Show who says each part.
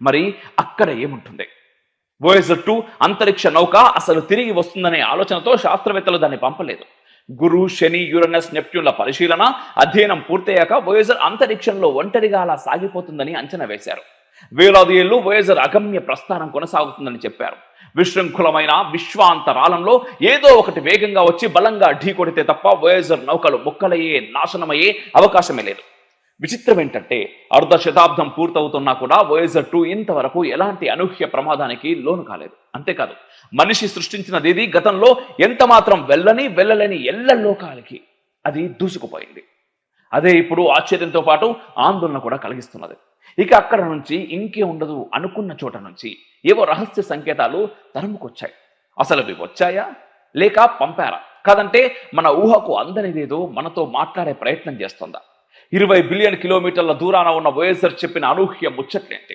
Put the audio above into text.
Speaker 1: మరి అక్కడ ఏముంటుంది? వోయేజర్ టూ అంతరిక్ష నౌక అసలు తిరిగి వస్తుందనే ఆలోచనతో శాస్త్రవేత్తలు దాన్ని పంపలేదు. గురు శని యురనస్ నెప్ట్యూన్ల పరిశీలన అధ్యయనం పూర్తయ్యాక వోయేజర్ అంతరిక్షంలో ఒంటరిగా అలా సాగిపోతుందని అంచనా వేశారు. వేలాది ఏళ్ళు వోయేజర్ అగమ్య ప్రస్థానం కొనసాగుతుందని చెప్పారు. విశృంఖలమైన విశ్వాంతరాలంలో ఏదో ఒకటి వేగంగా వచ్చి బలంగా ఢీకొడితే తప్ప వోయేజర్ నౌకలు ముక్కలయ్యే నాశనమయ్యే అవకాశమే లేదు. విచిత్రం ఏంటంటే అర్ధ శతాబ్దం పూర్తవుతున్నా కూడా వోయేజర్ టూ ఇంతవరకు ఎలాంటి అనూహ్య ప్రమాదానికి లోను కాలేదు. అంతేకాదు మనిషి సృష్టించినది గతంలో ఎంత మాత్రం వెళ్ళని వెళ్ళలేని ఎల్ల లోకాలకి అది దూసుకుపోయింది. అదే ఇప్పుడు ఆశ్చర్యంతో పాటు ఆందోళన కూడా కలిగిస్తున్నది. ఇక అక్కడ నుంచి ఇంకే ఉండదు అనుకున్న చోట నుంచి ఏవో రహస్య సంకేతాలు తరుముకొచ్చాయి. అసలు అవి వచ్చాయా? లేక పంపారా? కాదంటే మన ఊహకు అందనిదేదో మనతో మాట్లాడే ప్రయత్నం చేస్తుందా? ఇరవై బిలియన్ కిలోమీటర్ల దూరాన ఉన్న వయస్సర్ చెప్పిన అనూహ్య ముచ్చట్లేంటి?